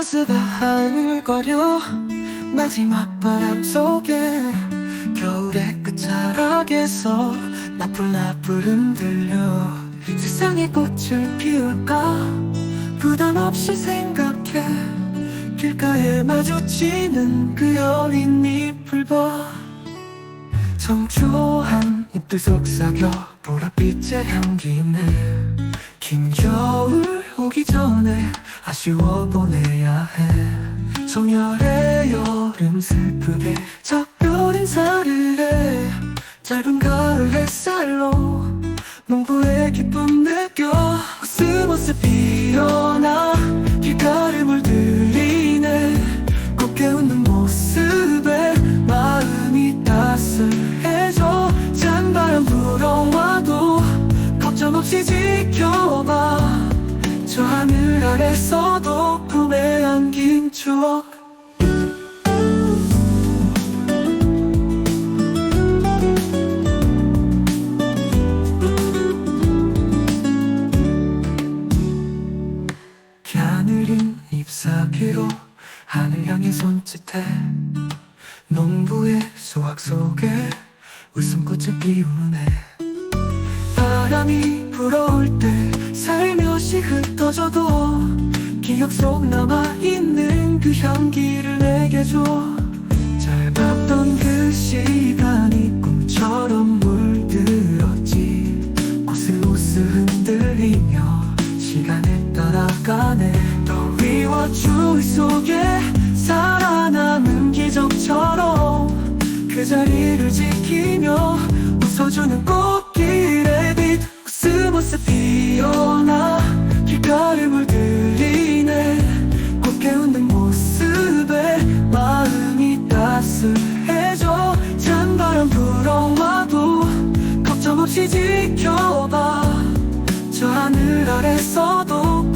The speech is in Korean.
모습에 하늘거려 마지막 바람 속에 겨울의 끝자락에서 나풀나풀 흔들려 세상에 꽃을 피울까 부담 없이 생각해 길가에 마주치는 그 여린 잎을 봐 청초한 잎들 속삭여 보랏빛의 향기는 긴 겨울 오기 전에 아쉬워 보내야 해. 소멸의 여름 슬프게 작별 인사를 해. 짧은 가을 햇살로 농부의 기쁨 느껴. 코스모스 피어나 길가를 물들이네. 곱게 웃는 모습에 마음이 따스해져. 찬바람 불어와도 걱정 없이 지켜봐 저 하늘 아래서도 품에 안긴 추억. 하늘인 잎사귀로 하늘 향해 손짓해 농부의 수확 속에 웃음꽃을 피우네. 바람이 불어올 속 남아있는 그 향기를 내게 줘. 짧았던 그 시간이 꿈처럼 물들었지. 코스모스 흔들리며 시간을 따라가네. 더 위와 추위 속에 살아남은 기적처럼 그 자리를 지키며 웃어주는 꽃길의 빛. 코스모스 피어 없이 지켜봐. 저 하늘 아래 서도